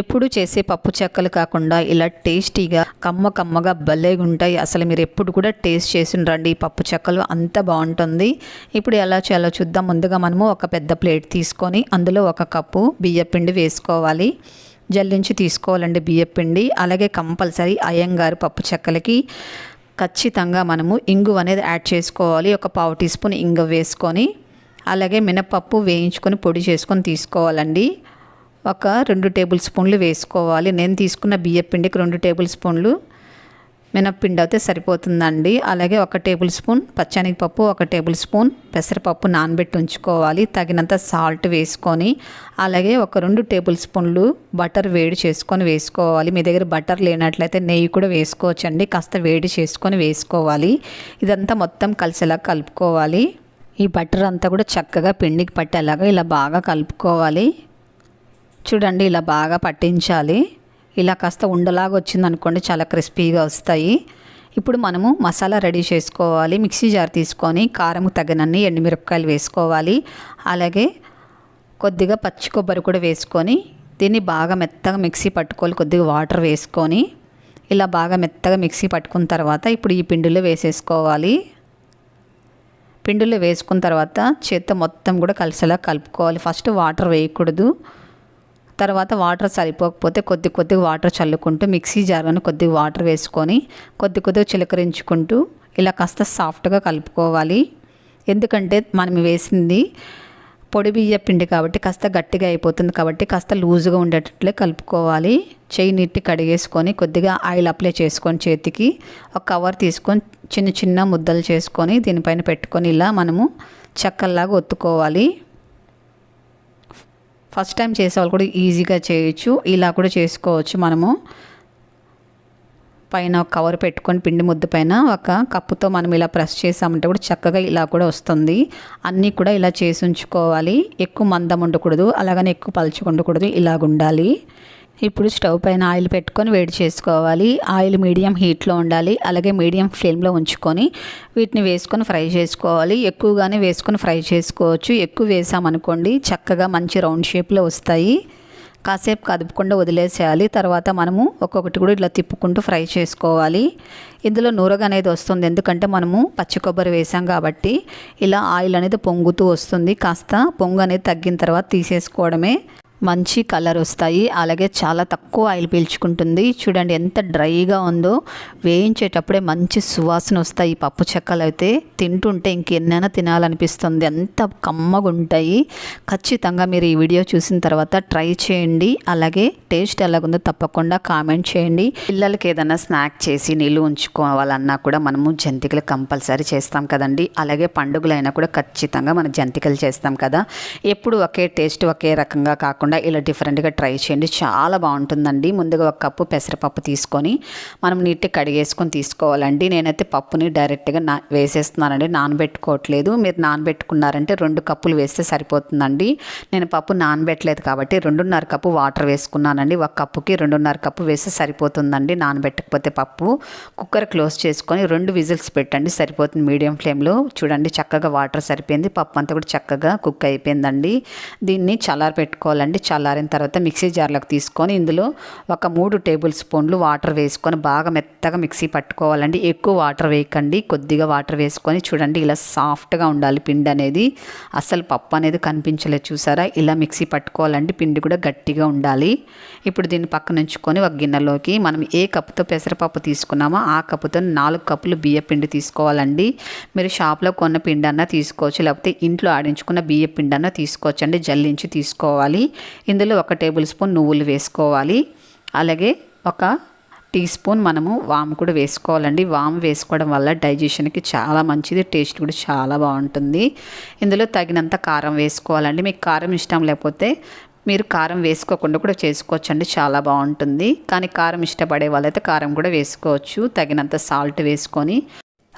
ఎప్పుడు చేసే పప్పు చెక్కలు కాకుండా ఇలా టేస్టీగా కమ్మ కమ్మగా భలేగా ఉంటాయి. అసలు మీరు ఎప్పుడు కూడా టేస్ట్ చేసి రండి ఈ పప్పు చెక్కలు. అంత బాగుంటుంది. ఇప్పుడు ఎలా చేయాలో చూద్దాం. ముందుగా మనము ఒక పెద్ద ప్లేట్ తీసుకొని అందులో ఒక కప్పు బియ్యపిండి వేసుకోవాలి. జల్లించి తీసుకోవాలండి బియ్యపిండి అలాగే కంపల్సరీ అయ్యంగారు పప్పు చెక్కలకి ఖచ్చితంగా మనము ఇంగు అనేది యాడ్ చేసుకోవాలి. ఒక పావు టీ స్పూన్ ఇంగు వేసుకొని అలాగే మినపప్పు వేయించుకొని పొడి చేసుకొని తీసుకోవాలండి. ఒక రెండు టేబుల్ స్పూన్లు వేసుకోవాలి. నేను తీసుకున్న బియ్యం పిండికి రెండు టేబుల్ స్పూన్లు మినప్పిండి అయితే సరిపోతుందండి. అలాగే ఒక టేబుల్ స్పూన్ పచ్చనిపప్పు ఒక టేబుల్ స్పూన్ పెసరపప్పు నానబెట్టి ఉంచుకోవాలి. తగినంత సాల్ట్ వేసుకొని అలాగే ఒక రెండు టేబుల్ స్పూన్లు బటర్ వేడి చేసుకొని వేసుకోవాలి. మీ దగ్గర బటర్ లేనట్లయితే నెయ్యి కూడా వేసుకోవచ్చండి. కాస్త వేడి చేసుకొని వేసుకోవాలి. ఇదంతా మొత్తం కలిసేలా కలుపుకోవాలి. ఈ బటర్ అంతా కూడా చక్కగా పిండికి పట్టేలాగా ఇలా బాగా కలుపుకోవాలి. చూడండి ఇలా బాగా పట్టించాలి. ఇలా కాస్త ఉండలాగా వచ్చింది అనుకోండి చాలా క్రిస్పీగా వస్తాయి. ఇప్పుడు మనము మసాలా రెడీ చేసుకోవాలి. మిక్సీ జార్ తీసుకొని కారం తగినన్ని ఎండుమిరపకాయలు వేసుకోవాలి. అలాగే కొద్దిగా పచ్చి కొబ్బరి కూడా వేసుకొని దీన్ని బాగా మెత్తగా మిక్సీ పట్టుకోవాలి. కొద్దిగా వాటర్ వేసుకొని ఇలా బాగా మెత్తగా మిక్సీ పట్టుకున్న తర్వాత ఇప్పుడు ఈ పిండిలో వేసేసుకోవాలి. పిండిలో వేసుకున్న తర్వాత చేత్తో మొత్తం కూడా కలిసేలా కలుపుకోవాలి. ఫస్ట్ వాటర్ వేయకూడదు. తర్వాత వాటర్ సరిపోకపోతే కొద్ది కొద్దిగా వాటర్ చల్లుకుంటూ మిక్సీ జార్లను కొద్దిగా వాటర్ వేసుకొని కొద్ది కొద్దిగా చిలకరించుకుంటూ ఇలా కాస్త సాఫ్ట్గా కలుపుకోవాలి. ఎందుకంటే మనం వేసింది పొడి బియ్య పిండి కాబట్టి కాస్త గట్టిగా అయిపోతుంది కాబట్టి కాస్త లూజుగా ఉండేటట్లే కలుపుకోవాలి. చేయి నీటి కడిగేసుకొని కొద్దిగా ఆయిల్ అప్లై చేసుకొని చేతికి ఒక కవర్ తీసుకొని చిన్న చిన్న ముద్దలు చేసుకొని దీనిపైన పెట్టుకొని ఇలా మనము చెక్కల్లాగా ఒత్తుకోవాలి. ఫస్ట్ టైం చేసేవాళ్ళు కూడా ఈజీగా చేయొచ్చు. ఇలా కూడా చేసుకోవచ్చు మనము. పైన ఒక కవర్ పెట్టుకొని పిండి ముద్ద పైన ఒక కప్పుతో మనం ఇలా ప్రెస్ చేసామంటే కూడా చక్కగా ఇలా కూడా వస్తుంది. అన్నీ కూడా ఇలా చేసి ఉంచుకోవాలి. ఎక్కువ మందం ఉండకూడదు. అలాగని ఎక్కువ పలుచుకుండకూడదు ఉండకూడదు. ఇలాగ ఉండాలి ఇప్పుడు స్టవ్ పైన ఆయిల్ పెట్టుకొని వేడి చేసుకోవాలి. ఆయిల్ మీడియం హీట్లో ఉండాలి. అలాగే మీడియం ఫ్లేమ్లో ఉంచుకొని వీటిని వేసుకొని ఫ్రై చేసుకోవాలి. ఎక్కువగానే వేసుకొని ఫ్రై చేసుకోవచ్చు. ఎక్కువ వేసామనుకోండి చక్కగా మంచి రౌండ్ షేప్లో వస్తాయి. కాసేపు కదుపుకుండా వదిలేసేయాలి. తర్వాత మనము ఒక్కొక్కటి కూడా ఇట్లా తిప్పుకుంటూ ఫ్రై చేసుకోవాలి. ఇందులో నూరగ అనేది వస్తుంది. ఎందుకంటే మనము పచ్చి కొబ్బరి వేసాం కాబట్టి ఇలా ఆయిల్ అనేది పొంగుతూ వస్తుంది. కాస్త పొంగు అనేది తగ్గిన తర్వాత తీసేసుకోవడమే మంచి కలర్ వస్తాయి. అలాగే చాలా తక్కువ ఆయిల్ పీల్చుకుంటుంది. చూడండి ఎంత డ్రైగా ఉందో. వేయించేటప్పుడే మంచి సువాసన వస్తాయి పప్పు చెక్కలు అయితే. తింటుంటే ఇంకెన్నైనా తినాలనిపిస్తుంది. ఎంత కమ్మగా ఉంటాయి. ఖచ్చితంగా మీరు ఈ వీడియో చూసిన తర్వాత ట్రై చేయండి. అలాగే టేస్ట్ ఎలాగుందో తప్పకుండా కామెంట్ చేయండి. పిల్లలకి ఏదైనా స్నాక్ చేసి నీళ్ళు ఉంచుకోవాలన్నా కూడా మనము జంతికలు కంపల్సరీ చేస్తాం కదండి. అలాగే పండుగలైనా కూడా ఖచ్చితంగా మనం జంతికలు చేస్తాం కదా. ఎప్పుడు ఒకే టేస్ట్ ఒకే రకంగా కాకుండా ఇలా డిఫరెంట్గా ట్రై చేయండి. చాలా బాగుంటుందండి. ముందుగా ఒక కప్పు పెసరపప్పు తీసుకొని మనం నీట్గా కడిగేసుకొని తీసుకోవాలండి. నేనైతే పప్పుని డైరెక్ట్గా నా వేసేస్తున్నానండి. నానబెట్టుకోవట్లేదు. మీరు నానబెట్టుకున్నారంటే రెండు కప్పులు వేస్తే సరిపోతుందండి. నేను పప్పు నానబెట్టలేదు కాబట్టి రెండున్నర కప్పు వాటర్ వేసుకున్నానండి. ఒక కప్పుకి రెండున్నర కప్పు వేస్తే సరిపోతుందండి. నానబెట్టకపోతే పప్పు కుక్కర్ క్లోజ్ చేసుకొని రెండు విజిల్స్ పెట్టండి. సరిపోతుంది మీడియం ఫ్లేమ్లో. చూడండి చక్కగా వాటర్ సరిపోయింది. పప్పు అంతా కూడా చక్కగా కుక్ అయిపోయిందండి. దీన్ని చల్లారి పెట్టుకోవాలండి చల్లారిన తర్వాత మిక్సీ జార్లోకి తీసుకొని ఇందులో ఒక మూడు టేబుల్ స్పూన్లు వాటర్ వేసుకొని బాగా మెత్తగా మిక్సీ పట్టుకోవాలండి. ఎక్కువ వాటర్ వేయకండి. కొద్దిగా వాటర్ వేసుకొని చూడండి ఇలా సాఫ్ట్గా ఉండాలి పిండి అనేది. అసలు పప్పు అనేది కనిపించలేదు చూసారా? ఇలా మిక్సీ పట్టుకోవాలండి పిండి కూడా గట్టిగా ఉండాలి. ఇప్పుడు దీన్ని పక్కన ఉంచుకొని ఒక గిన్నెలోకి మనం ఏ కప్పుతో పెసరపప్పు తీసుకున్నామో ఆ కప్పుతో నాలుగు కప్పులు బియ్య పిండి తీసుకోవాలండి. మీరు షాప్లో కొన్న పిండి అన్నా తీసుకోవచ్చు లేకపోతే ఇంట్లో ఆడించుకున్న బియ్య పిండి అన్నా తీసుకోవచ్చండి జల్లించి తీసుకోవాలి. ఇందులో ఒక టేబుల్ స్పూన్ నువ్వులు వేసుకోవాలి. అలాగే ఒక టీ స్పూన్ మనము వాము కూడా వేసుకోవాలండి. వాము వేసుకోవడం వల్ల డైజెషన్కి చాలా మంచిది టేస్ట్ కూడా చాలా బాగుంటుంది. ఇందులో తగినంత కారం వేసుకోవాలండి. మీకు కారం ఇష్టం లేకపోతే మీరు కారం వేసుకోకుండా కూడా చేసుకోవచ్చండి. చాలా బాగుంటుంది. కానీ కారం ఇష్టపడే వాళ్ళైతే కారం కూడా వేసుకోవచ్చు. తగినంత సాల్ట్ వేసుకొని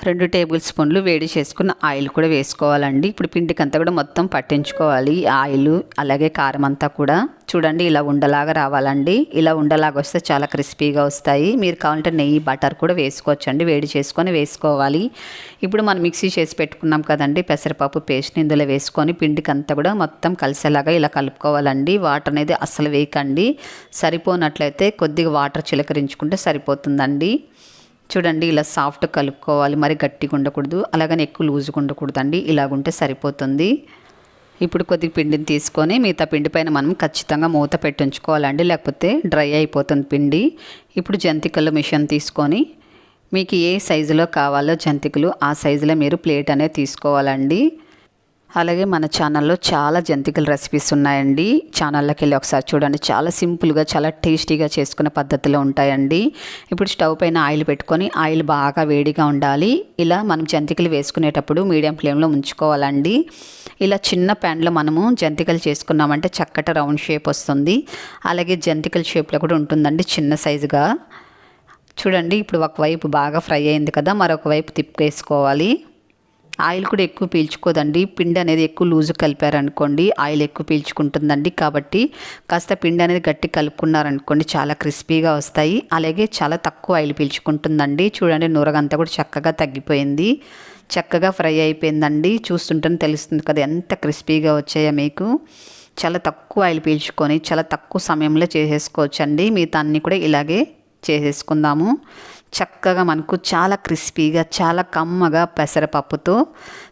రెండు టేబుల్ స్పూన్లు వేడి చేసుకున్న ఆయిల్ కూడా వేసుకోవాలండి. ఇప్పుడు పిండికి అంతా కూడా మొత్తం పట్టించుకోవాలి. ఆయిల్ అలాగే కారం అంతా కూడా. చూడండి ఇలా ఉండలాగా రావాలండి. ఇలా ఉండలాగా వస్తే చాలా క్రిస్పీగా వస్తాయి. మీరు కావాలంటే నెయ్యి బటర్ కూడా వేసుకోవచ్చండి. వేడి చేసుకొని వేసుకోవాలి. ఇప్పుడు మనం మిక్సీ చేసి పెట్టుకున్నాం కదండి పెసరపప్పు పేస్ట్ని ఇందులో వేసుకొని పిండికి అంతా కూడా మొత్తం కలిసేలాగా ఇలా కలుపుకోవాలండి. వాటర్ అనేది అస్సలు వేయకండి. సరిపోనట్లయితే కొద్దిగా వాటర్ చిలకరించుకుంటే సరిపోతుందండి. చూడండి ఇలా సాఫ్ట్ కలుపుకోవాలి. మరి గట్టిగా ఉండకూడదు. అలాగని ఎక్కువ లూజ్గా ఉండకూడదు అండి ఇలాగుంటే సరిపోతుంది. ఇప్పుడు కొద్దిగా పిండిని తీసుకొని మిగతా పిండి పైన మనం ఖచ్చితంగా మూత పెట్టి ఉంచుకోవాలండి. లేకపోతే డ్రై అయిపోతుంది పిండి. ఇప్పుడు జంతికల మిషన్ తీసుకొని మీకు ఏ సైజులో కావాలో జంతికలు ఆ సైజులో మీరు ప్లేట్ అనేది తీసుకోవాలండి. అలాగే మన ఛానల్లో చాలా జంతికల రెసిపీస్ ఉన్నాయండి. ఛానల్లోకి వెళ్ళి ఒకసారి చూడండి. చాలా సింపుల్గా చాలా టేస్టీగా చేసుకునే పద్ధతిలో ఉంటాయండి. ఇప్పుడు స్టవ్ పైన ఆయిల్ పెట్టుకొని ఆయిల్ బాగా వేడిగా ఉండాలి. ఇలా మనం జంతికలు వేసుకునేటప్పుడు మీడియం ఫ్లేమ్లో ఉంచుకోవాలండి. ఇలా చిన్న ప్యాన్లో మనము జంతికలు చేసుకున్నామంటే చక్కటి రౌండ్ షేప్ వస్తుంది. అలాగే జంతికల షేప్లో కూడా ఉంటుందండి చిన్న సైజుగా. చూడండి ఇప్పుడు ఒకవైపు బాగా ఫ్రై అయింది కదా మరొక వైపు తిప్పేసుకోవాలి. ఆయిల్ కూడా ఎక్కువ పీల్చుకోదండి. పిండి అనేది ఎక్కువ లూజు కలిపారనుకోండి ఆయిల్ ఎక్కువ పీల్చుకుంటుందండి. కాబట్టి కాస్త పిండి అనేది గట్టి కలుపుకున్నారనుకోండి చాలా క్రిస్పీగా వస్తాయి. అలాగే చాలా తక్కువ ఆయిల్ పీల్చుకుంటుందండి. చూడండి నూరగంతా కూడా చక్కగా తగ్గిపోయింది. చక్కగా ఫ్రై అయిపోయిందండి. చూస్తుంటేనే తెలుస్తుంది కదా ఎంత క్రిస్పీగా వచ్చాయో మీకు. చాలా తక్కువ ఆయిల్ పీల్చుకొని చాలా తక్కువ సమయంలో చేసేసుకోవచ్చండి. మిగతా అన్నీ కూడా ఇలాగే చేసేసుకుందాము. చక్కగా మనకు చాలా క్రిస్పీగా చాలా కమ్మగా పెసరపప్పుతో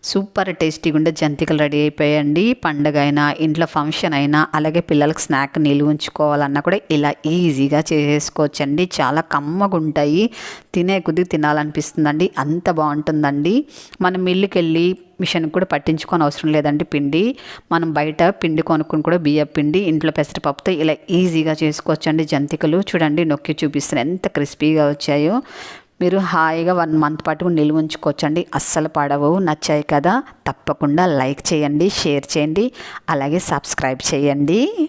సూపర్ టేస్టీగా ఉండే జంతికలు రెడీ అయిపోయాయండి. పండగ అయినా ఇంట్లో ఫంక్షన్ అయినా అలాగే పిల్లలకు స్నాక్ నిలువ ఉంచుకోవాలన్నా కూడా ఇలా ఈజీగా చేసేసుకోవచ్చండి. చాలా కమ్మగా ఉంటాయి. తినే కొద్దిగా తినాలనిపిస్తుందండి. అంత బాగుంటుందండి. మనం మిల్లుకెళ్ళి మిషన్ కూడా పట్టించుకొని అవసరం లేదండి పిండి. మనం బయట పిండి కొనుక్కొని కూడా బియ్య పిండి ఇంట్లో పెసరపప్పుతో ఇలా ఈజీగా చేసుకోవచ్చండి జంతికలు. చూడండి నొక్కి చూపిస్తున్నాయి ఎంత క్రిస్పీగా వచ్చాయో. మీరు హాయిగా వన్ మంత్ పాటు నిల్వ ఉంచుకోవచ్చండి. అస్సలు పడవు నచ్చాయి కదా. తప్పకుండా లైక్ చేయండి షేర్ చేయండి. అలాగే సబ్స్క్రైబ్ చేయండి.